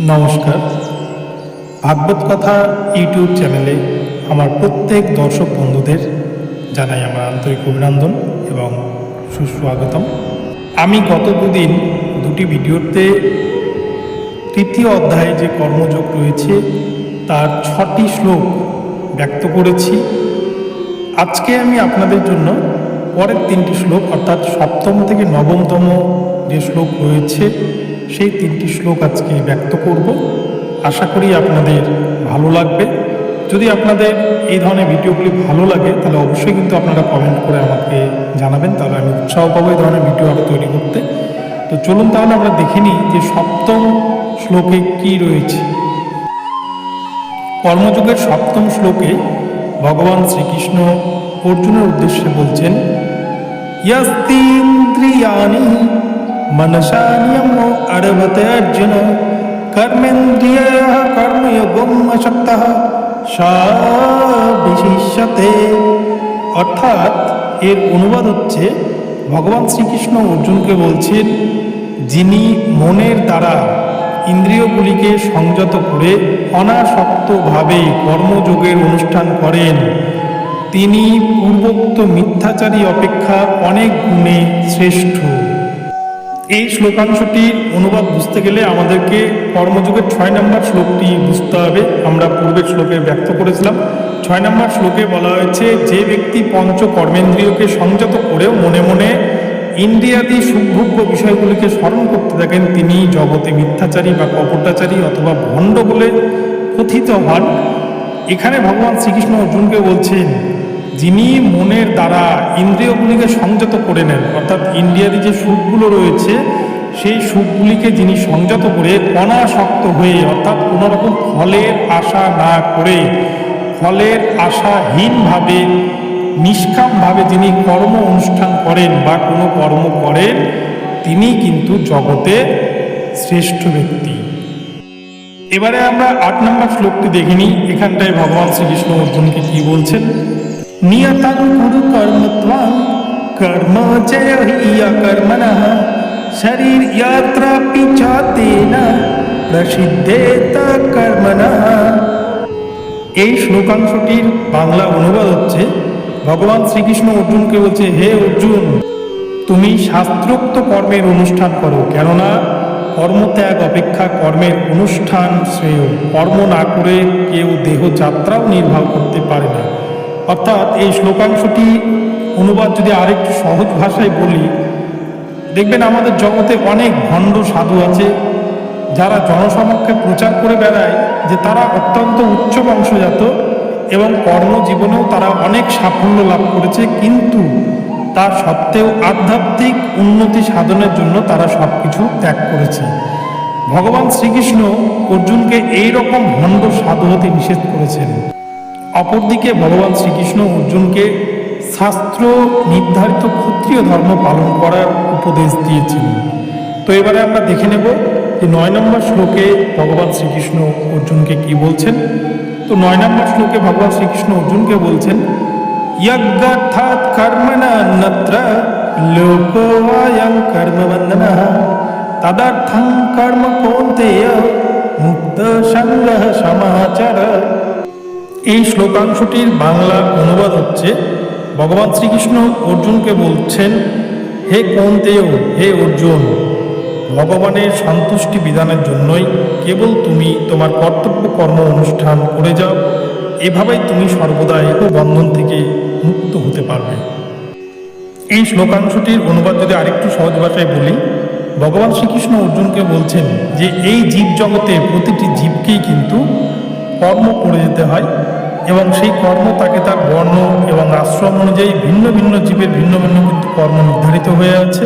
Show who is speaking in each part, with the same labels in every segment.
Speaker 1: নমস্কার। ভাগবত কথা ইউটিউব চ্যানেলে আমার প্রত্যেক দর্শক বন্ধুদের জানাই আমার আন্তরিক অভিনন্দন এবং সুস্বাগতম। আমি গত দুদিন দুটি ভিডিওতে তৃতীয় অধ্যায়ে যে কর্মযোগ রয়েছে, তার ছটি শ্লোক ব্যক্ত করেছি। আজকে আমি আপনাদের জন্য পরের তিনটি শ্লোক, অর্থাৎ সপ্তম থেকে নবমতম যে শ্লোক রয়েছে সেই তিনটি শ্লোক আজকে ব্যক্ত করব। আশা করি আপনাদের ভালো লাগবে। যদি আপনাদের এই ধরনের ভিডিওগুলি ভালো লাগে, তাহলে অবশ্যই কিন্তু আপনারা কমেন্ট করে আমাকে জানাবেন। তাহলে আমি উৎসাহ পাবো এই ধরনের ভিডিও আরও তৈরি করতে। তো চলুন তাহলে আমরা দেখে নিই যে সপ্তম শ্লোকে কি রয়েছে। কর্মযুগের সপ্তম শ্লোকে ভগবান শ্রীকৃষ্ণ অর্জুনের উদ্দেশ্যে বলছেন ইয়াস্তিন্দ্রিয়ানি మనసాన్యము అడవతే అర్జున కర్మేంద్రియ కర్మయోగం అశక్త বিশিষ্যতে অর্থাৎ এর অনুবাদ হচ্ছে ভগবান শ্রীকৃষ্ণ অর্জুনকে বলছেন যিনি মনের দ্বারা ইন্দ্রিয়গুলিকে সংযত করে অনাসক্তভাবে কর্মযোগের অনুষ্ঠান করেন তিনি পূর্বোক্ত মিথ্যাচারী অপেক্ষা অনেক গুণে শ্রেষ্ঠ এই শ্লোকাংশটির অনুবাদ বুঝতে গেলে আমাদেরকে কর্মযুগের ছয় নম্বর শ্লোকটি বুঝতে হবে। আমরা পূর্বের শ্লোকে ব্যক্ত করেছিলাম। ছয় নম্বর শ্লোকে বলা হয়েছে, যে ব্যক্তি পঞ্চ কর্মেন্দ্রিয়কে সংযত করেও মনে মনে ইন্দ্রিয়াদি সুভোগ্য বিষয়গুলিকে স্মরণ করতে থাকেন, তিনি জগতে মিথ্যাচারী বা কপটাচারী অথবা ভণ্ড বলে কথিত হন। এখানে ভগবান শ্রীকৃষ্ণ অর্জুনকে বলছেন যিনি মনের দ্বারা ইন্দ্রিয়গুলিকে সংযত করে নেন, অর্থাৎ ইন্ডিয়াতে যে সুখগুলো রয়েছে, সেই সুখগুলিকে যিনি সংযত করে অনাসক্ত হয়ে, অর্থাৎ কোনোরকম ফলের আশা না করে, ফলের আশাহীনভাবে, নিষ্কামভাবে যিনি কর্ম অনুষ্ঠান করেন বা কোনো কর্ম করেন, তিনি কিন্তু জগতে শ্রেষ্ঠ ব্যক্তি। এবারে আমরা আট নম্বর শ্লোকটি দেখিনি এখানটায় ভগবান শ্রীকৃষ্ণ অর্জুনকে কি বলছেন? নিয়তাং কুরু কর্মত্বাং কর্ম জয় কর্মণঃ শরীর ইয়াত্রা পিছাতেন প্রসিদ্ধেত কর্মণঃ এই শ্লোকাংশটির বাংলা অনুবাদ হচ্ছে, ভগবান শ্রীকৃষ্ণ অর্জুনকে বলছে, হে অর্জুন, তুমি শাস্ত্রোক্ত কর্মের অনুষ্ঠান করো, কেননা কর্মত্যাগ অপেক্ষা কর্মের অনুষ্ঠান শ্রেয়। কর্ম না করে কেউ দেহযাত্রাও নির্বাহ করতে পারে না। অর্থাৎ এই শ্লোকাংশটি অনুবাদ যদি আরেকটু সহজ ভাষায় বলি, দেখবেন আমাদের জগতে অনেক ভণ্ড সাধু আছে, যারা জনসমক্ষে প্রচার করে বেড়ায় যে তারা অত্যন্ত উচ্চ বংশজাত এবং কর্মজীবনেও তারা অনেক সাফল্য লাভ করেছে, কিন্তু তা সত্ত্বেও আধ্যাত্মিক উন্নতি সাধনের জন্য তারা সব কিছু ত্যাগ করেছে। ভগবান শ্রীকৃষ্ণ অর্জুনকে এই রকম ভণ্ড সাধু হতে নিষেধ করেছেন। অপরদিকে ভগবান শ্রীকৃষ্ণ অর্জুনকে শাস্ত্র নির্ধারিত ক্ষত্রিয় ধর্ম পালন করার উপদেশ দিয়েছিল তো এবারে আমরা দেখে নেব যে নয় নম্বর শ্লোকে ভগবান শ্রীকৃষ্ণ অর্জুনকে কি বলছেন? তো নয় নম্বর শ্লোকে ভগবান শ্রীকৃষ্ণ অর্জুনকে বলছেন যজ্ঞার্থাৎ কর্মণা নত্র লোকোয়ায়ং তদার্থং কর্ম কোন্তেয় মুক্ত সংগ্রহ সমাচার। এই শ্লোকাংশটির বাংলা অনুবাদ হচ্ছে, ভগবান শ্রীকৃষ্ণ অর্জুনকে বলছেন, হে কৌন্তেয়, হে অর্জুন, ভগবানের সন্তুষ্টি বিধানের জন্যই কেবল তুমি তোমার কর্তব্য কর্ম অনুষ্ঠান করে যাও। এভাবেই তুমি সর্বদা এক বন্ধন থেকে মুক্ত হতে পারবে। এই শ্লোকাংশটির অনুবাদ যদি আরেকটু সহজ ভাষায় বলি, ভগবান শ্রীকৃষ্ণ অর্জুনকে বলছেন যে, এই জীব জগতে প্রতিটি জীবকেই কিন্তু কর্ম করে যেতে হয় এবং সেই কর্ম তাকে তার বর্ণ এবং আশ্রম অনুযায়ী ভিন্ন ভিন্ন জীবের ভিন্ন ভিন্ন কিন্তু কর্ম নির্ধারিত হয়ে আছে।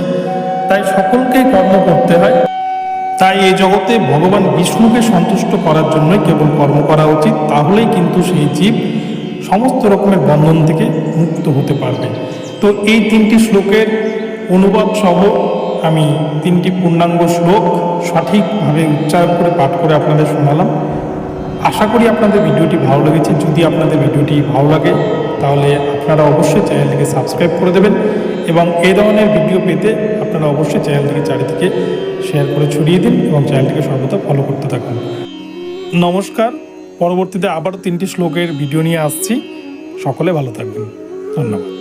Speaker 1: তাই সকলকেই কর্ম করতে হয়। তাই এই জগতে ভগবান বিষ্ণুকে সন্তুষ্ট করার জন্যই কেবল কর্ম করা উচিত। তাহলেই কিন্তু সেই জীব সমস্ত রকমের বন্ধন থেকে মুক্ত হতে পারবে। তো এই তিনটি শ্লোকের অনুবাদ সহ আমি তিনটি পূর্ণাঙ্গ শ্লোক সঠিকভাবে উচ্চারণ করে পাঠ করে আপনাদের শোনালাম। আশা করি আপনাদের ভিডিওটি ভালো লেগেছে। যদি আপনাদের ভিডিওটি ভালো লাগে, তাহলে আপনারা অবশ্যই চ্যানেলটিকে সাবস্ক্রাইব করে দেবেন এবং এই ধরনের ভিডিও পেতে আপনারা অবশ্যই চ্যানেলটিকে চারিদিকে শেয়ার করে ছড়িয়ে দিন এবং চ্যানেলটিকে সর্বদা ফলো করতে থাকুন। নমস্কার, পরবর্তীতে আবারও তিনটি শ্লোকের ভিডিও নিয়ে আসছি। সকলে ভালো থাকবেন। ধন্যবাদ।